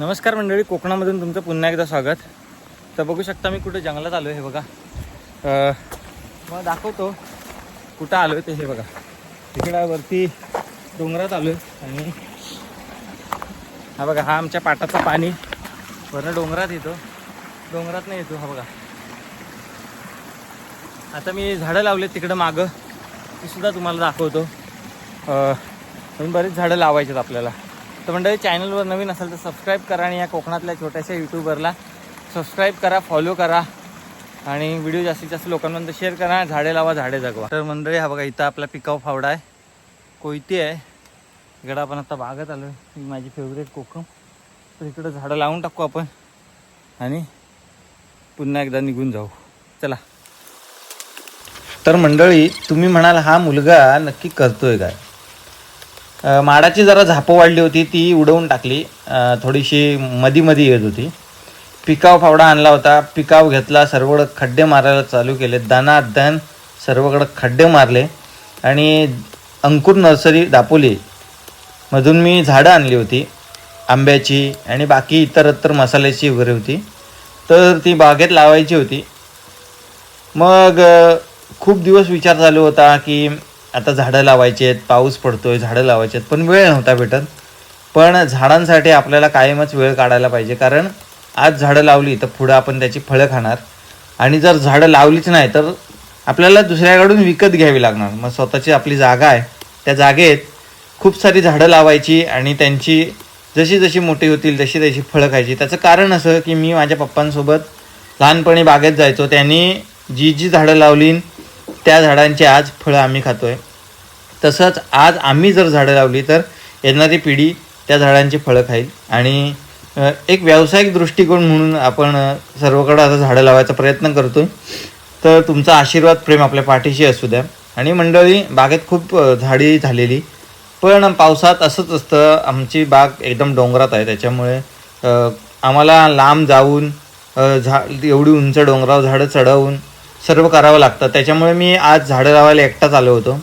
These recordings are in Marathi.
नमस्कार मंडळी कोकणामधून तुमचं पुन्हा एकदा स्वागत. तर बघू शकता मी कुठं जंगलात आलो आहे हे बघा. अं, मग दाखवतो कुठं आलो आहे ते हे बघा. तिकडं वरती डोंगरात आलो आहे आणि हा बघा हा आमच्या पाटाचा पाणी. वरनं डोंगरात येतो. डोंगरात नाही येतो हा बघा. आता मी झाडं लावले तिकडं मागं. ती सुद्धा तुम्हाला दाखवतो. पण बरेच झाडं लावायचे आहेत आपल्याला. तर मंडळी चॅनलवर नवीन असेल तर सबस्क्राईब करा आणि या कोकणातल्या छोट्याशा यूट्यूबरला सबस्क्राईब करा फॉलो करा आणि व्हिडिओ जास्तीत जास्त लोकांपर्यंत शेअर करा झाडे लावा झाडे जगवा. तर मंडळी हा बघा इथं आपला पिकाऊ फावडा आहे. कोयती आहे. इकडं आपण आता बागत आलो ही माझी फेवरेट कोकम. तर इकडं झाडं लावून टाकू आपण आणि पुन्हा एकदा निघून जाऊ. चला. तर मंडळी तुम्ही म्हणाल हा मुलगा नक्की करतोय काय? माडाची जरा झापं वाढली होती ती उडवून टाकली. थोडीशी मधी मधी येत होती. पिकाव फावडा आणला होता. पिकाव घेतला सर्वकडं खड्डे मारायला चालू केले. दना दन सर्वकडं खड्डे मारले. आणि अंकुर नर्सरी दापोली. मधून मी झाडं आणली होती. आंब्याची आणि बाकी इतरत्र मसाल्याची वगैरे होती. तर ती बागेत लावायची होती. मग खूप दिवस विचार चालू होता की आता झाडं लावायची आहेत पाऊस पडतोय झाडं लावायची आहेत पण वेळ नव्हता भेटत. पण झाडांसाठी आपल्याला कायमच वेळ काढायला पाहिजे कारण आज झाडं लावली तर पुढं आपण त्याची फळं खाणार. आणि जर झाडं लावलीच नाही तर आपल्याला दुसऱ्याकडून विकत घ्यावी लागणार. मग स्वतःची आपली जागा आहे. त्या जागेत खूप सारी झाडं लावायची आणि त्यांची जशी जशी मोठी होतील तशी तशी फळं खायची. त्याचं कारण असं की मी माझ्या पप्पांसोबत लहानपणी बागेत जायचो. त्यांनी जी जी झाडं लावली त्या झाडांची आज फळं आम्ही खातो आहे तसंच आज आम्ही जर झाडं लावली तर येणारी पिढी त्या झाडांची फळं खाईल. आणि एक व्यावसायिक दृष्टिकोन म्हणून आपण सर्वकडं आता झाडं लावायचा प्रयत्न करतोय. तर तुमचा आशीर्वाद प्रेम आपल्या पाठीशी असू द्या. आणि मंडळी बागेत खूप झाडी झालेली. पण पावसात असंच असतं आमची बाग एकदम डोंगरात आहे. त्याच्यामुळे आम्हाला लांब जाऊन झा एवढी उंच डोंगरावर झाडं चढवून सर्व करावं लागतं. त्याच्यामुळे मी आज झाडं लावायला एकटाच आलो होतो.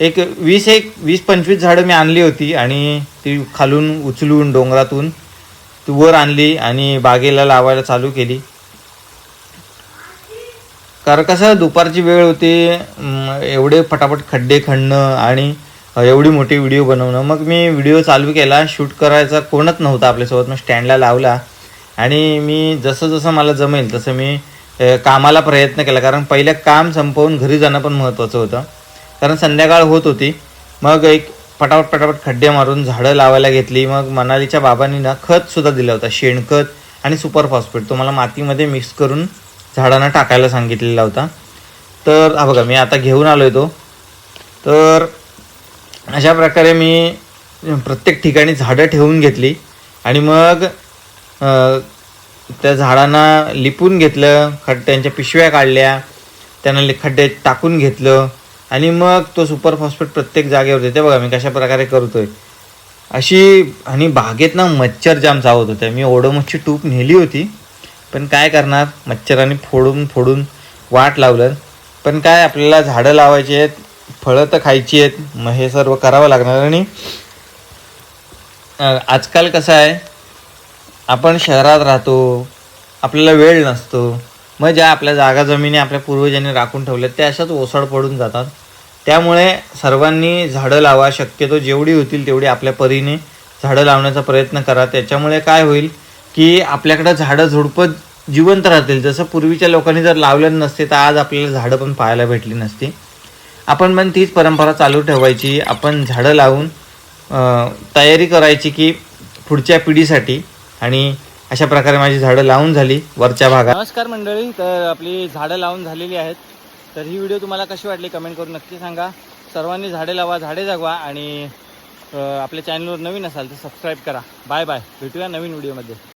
एक वीस एक वीस पंचवीस झाडं मी आणली होती आणि ती खालून उचलून डोंगरातून ती वर आणली आणि बागेला लावायला चालू केली. कारण कसं दुपारची वेळ होती एवढे फटाफट खड्डे खणणं आणि एवढी मोठी व्हिडिओ बनवणं. मग मी व्हिडिओ चालू केला शूट करायचा कोणच नव्हता आपल्यासोबत. मग स्टँडला लावला आणि मी जसं जसं मला जमेल तसं मी कामाला प्रयत्न केला. कारण पहिलं काम संपवून घरी जाणं पण महत्त्वाचं होतं. कारण संध्याकाळ होत होती. मग एक पटापट पटापट खड्डे मारून झाडं लावायला घेतली. मग मनालीच्या बाबांनी ना खतसुद्धा दिलं होतं. शेणखत आणि सुपर फॉस्फेट. तो मला मातीमध्ये मिक्स करून झाडांना टाकायला सांगितलेला होता. तर हा बघा मी आता घेऊन आलो आहे तो. तर अशा प्रकारे मी प्रत्येक ठिकाणी झाडं ठेवून घेतली. आणि मग त्या झाडांना लिपून घेतलं खड्ड्यांच्या पिशव्या काढल्या त्यांना खड्डे टाकून घेतलं आणि मग तो सुपर फॉस्फेट प्रत्येक जागेवर देते. बघा मी कशा प्रकारे करतोय. अशी आणि बागेत ना मच्छर जाम चावत होत्या मी ओडोमसची टूप नेली होती पण काय करणार? मच्छरांनी फोडून फोडून वाट लावलं. पण काय आपल्याला झाडं लावायची आहेत फळं तर खायची आहेत मग हे सर्व करावं लागणार. आणि आजकाल कसं आहे आपण शहरात राहतो आपल्याला वेळ नसतो मग ज्या आपल्या जागा जमिनी आपल्या पूर्वजांनी राखून ठेवल्या त्या अशाच ओसाड पडून जातात. त्यामुळे सर्वांनी झाडं लावा शक्यतो जेवढी होतील तेवढी आपल्या परीने झाडं लावण्याचा प्रयत्न करा. त्याच्यामुळे काय होईल की आपल्याकडं झाडं झुडपं जिवंत राहतील. जसं पूर्वीच्या लोकांनी जर लावलं नसते तर आज आपल्याला झाडं पण पाहायला भेटली नसती. आपण पण तीच परंपरा चालू ठेवायची. आपण झाडं लावून तयारी करायची की पुढच्या पिढीसाठी आणि अशा प्रकारे माझी झाडं लावून झाली वरच्या भागात. नमस्कार मंडळी तर आपली झाडं लावून झालेली आहेत. तर ही व्हिडिओ तुम्हाला कशी वाटली कमेंट करून नक्की सांगा. सर्वांनी झाडे लावा झाडे जगवा आणि आपल्या चॅनलवर नवीन असाल तर सबस्क्राईब करा. बाय बाय भेटूया नवीन व्हिडिओमध्ये.